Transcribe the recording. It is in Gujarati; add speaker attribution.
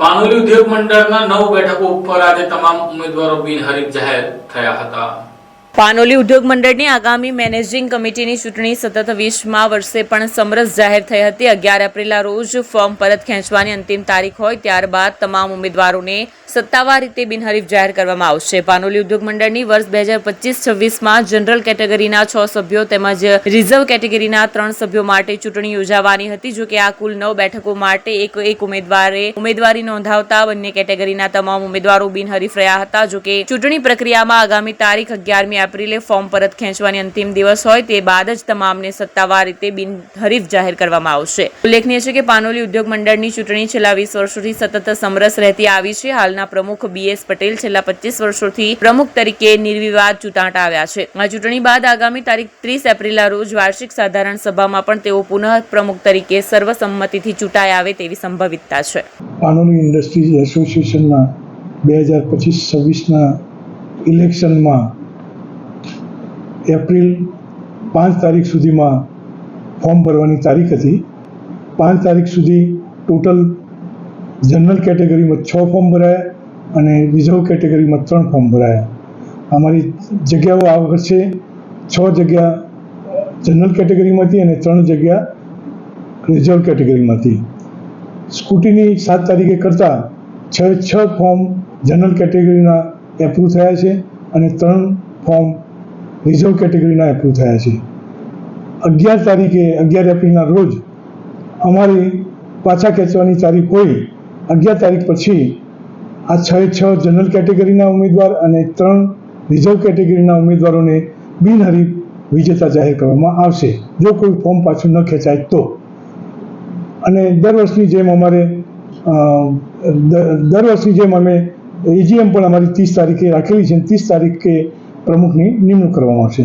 Speaker 1: પાનોલી ઉદ્યોગ મંડળના નવ બેઠકો ઉપર આજે તમામ ઉમેદવારો બિનહરીફ જાહેર થયા હતા.
Speaker 2: પાનોલી ઉદ્યોગ મંડળની આગામી મેનેજિંગ કમિટીની ચૂંટણી સતત વીસમા વર્ષે પણ સમરસ જાહેર થઈ હતી. અગિયાર એપ્રિલના રોજ ફોર્મ પરત ખેંચવાની અંતિમ તારીખ હોય ત્યારબાદ તમામ ઉમેદવારોને સત્તાવાર રીતે બિનહરીફ જાહેર કરવામાં આવશે. પાનોલી ઉદ્યોગ મંડળની વર્ષ બે હજાર પચીસ છવ્વીસમાં જનરલ કેટેગરીના છ સભ્યો તેમજ રિઝર્વ કેટેગરીના ત્રણ સભ્યો માટે ચૂંટણી યોજાવાની હતી જો કે આ કુલ નવ બેઠકો માટે એક એક ઉમેદવારે ઉમેદવારી નોંધાવતા બંને કેટેગરીના તમામ ઉમેદવારો બિનહરીફ રહ્યા હતા જો કે ચૂંટણી પ્રક્રિયામાં આગામી તારીખ અગિયારમી એપ્રિલે ફોર્મ પરત ખેંચવાની અંતિમ દિવસ હોય તે બાદ જ તમામને સત્તાવાર રીતે બિનહરીફ જાહેર કરવામાં આવશે. ઉલ્લેખનીય છે કે પાનોલી ઉદ્યોગ મંડળની ચૂંટણી છેલ્લા વીસ વર્ષોથી સતત સમરસ રહેતી આવી છે. હાલના પ્રમુખ બીએસ પટેલ છેલ્લા પચીસ વર્ષોથી પ્રમુખ તરીકે નિર્વિવાદ ચૂંટાટા આવ્યા છે. આ ચૂંટણી બાદ આગામી તારીખ ત્રીસ એપ્રિલના રોજ વાર્ષિક સાધારણ સભામાં પણ તેઓ પુનઃ પ્રમુખ તરીકે સર્વસંમતિથી ચૂંટાઈ આવે તેવી સંભવિતતા છે.
Speaker 3: કાનૂની ઇન્ડસ્ટ્રીઝ એસોસિએશનના બે હજાર પચીસ છવ્વીસના ઇલેક્શનમાં એપ્રિલ પાંચ તારીખ સુધીમાં ફોર્મ ભરવાની તારીખ હતી. પાંચ તારીખ સુધી ટોટલ જનરલ કેટેગરીમાં છ ફોર્મ ભરાયા અને રિઝર્વ કેટેગરીમાં ત્રણ ફોર્મ ભરાયા. અમારી જગ્યાઓ આ વર્ષે છ. જગ્યા જનરલ કેટેગરીમાંથી અને ત્રણ જગ્યા રિઝર્વ કેટેગરીમાંથી. સ્કૂટીની સાત તારીખે કરતાં છ છ ફોર્મ જનરલ કેટેગરીના એપ્રુવ થયા છે અને ત્રણ ફોર્મ રિઝર્વ કેટેગરીના એપ્રુવ થયા છે. અગિયાર તારીખે, અગિયાર એપ્રિલના રોજ અમારી પાછા ખેંચવાની તારીખ હોય અગિયાર તારીખ પછી આ છ છ જનરલ કેટેગરીના ઉમેદવાર અને ત્રણ રિઝર્વ કેટેગરીના ઉમેદવારોને બિનહરીફ વિજેતા જાહેર કરવામાં આવશે. જો કોઈ ફોર્મ પાછું ન ખેંચાય તો. અને દર વર્ષની જેમ અમારે દર વર્ષની જેમ અમે એજીએમ પણ અમારી ત્રીસ તારીખે રાખેલી છે ત્રીસ તારીખે પ્રમુખની નિમણૂક કરવામાં આવશે.